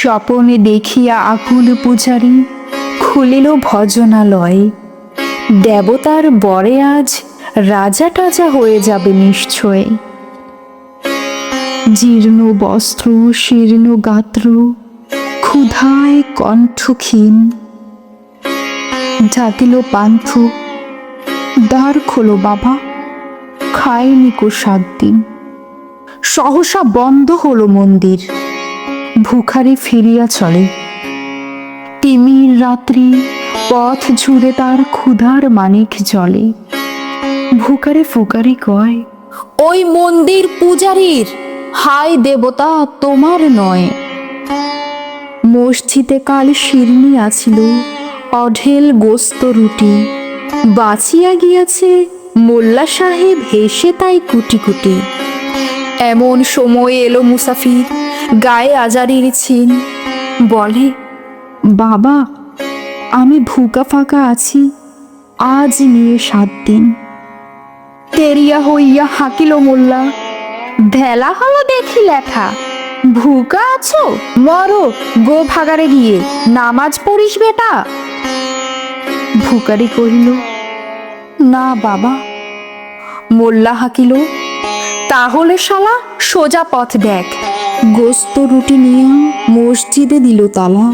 স্বপনে দেখিয়া আকুল পূজারি খুলিল ভজনালয়। দেবতার বরে আজ রাজা টাজা হয়ে যাবে নিশ্চয়। জীর্ণ বস্ত্র, শীর্ণ গাত্র, ক্ষুধায় কণ্ঠক্ষীণ। ডাকিল পান্থ, দ্বার খোলো বাবা, খায়নি কো সাত দিন সহসা বন্ধ হলো মন্দির। ভুখারি ফিরিয়া চলে। তিমির রাত্রি পথ জুড়ে তার ক্ষুধার মানিক জলে। ভুকারে ফুকারি কয়, ওই মন্দির পূজারীর হাই দেবতা, তোমার নয়। মসজিদে কাল শিরনি আছিল, অঢেল গোস্ত রুটি। বাঁচিয়া গিয়াছে মোল্লা সাহেব হেসে তাই কুটি কুটি এমন সময় এলো মুসাফির গায়ে আজারির ছিন বলে, বাবা, আমি ভুকা ফাঁকা আছি। আজ নিয়ে সাত দিন। তেরিয়া হইয়া হাকিল মোল্লা, ভেলা হলো দেখি লেখা। ভুকা আছো? মরো গো ভাগারে গিয়ে। নামাজ পড়িস বেটা? ভুকারি কহিল, না বাবা। মোল্লা হাকিল, তাহলে শালা সোজা পথ দেখ। গোস্ত রুটি নিয়ে মসজিদে দিল তালা।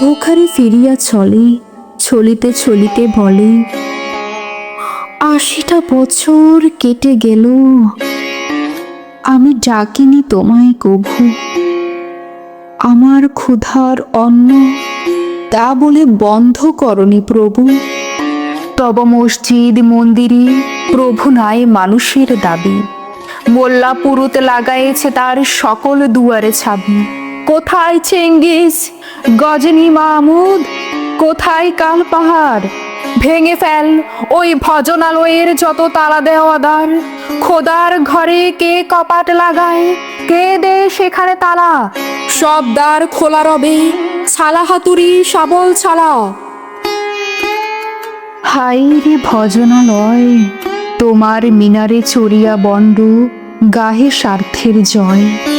ভুখারি ফিরিয়া চলে, ছলিতে ছলিতে বলে, আশিটা বছর কেটে গেল। আমি ডাকিনি তোমায় কভু। আমার ক্ষুধার অন্ন তা বলে বন্ধ করনি প্রভু। তব মসজিদ মন্দিরে প্রভু নাই মানুষের দাবি। মোল্লা পুরুতে লাগাইছে তার সকল দুয়ারে ছাবি। কোথায় চেঙ্গিস, গজনী মাহমুদ কোথায় কাল পাহাড়? ভেঙে ফেল ওই ভজনালয়ের যত তালা দেওয়া দ্বার। খোদার ঘরে কে কপাট লাগায়? কে দে সেখানে তালা? সব দ্বার খোলা রবে, ছালা হাতুড়ি শাবল ছালা। হাই রে ভজনালয়, তোমার মিনারে চড়িয়া বন্ড গাহে স্বার্থের জয়।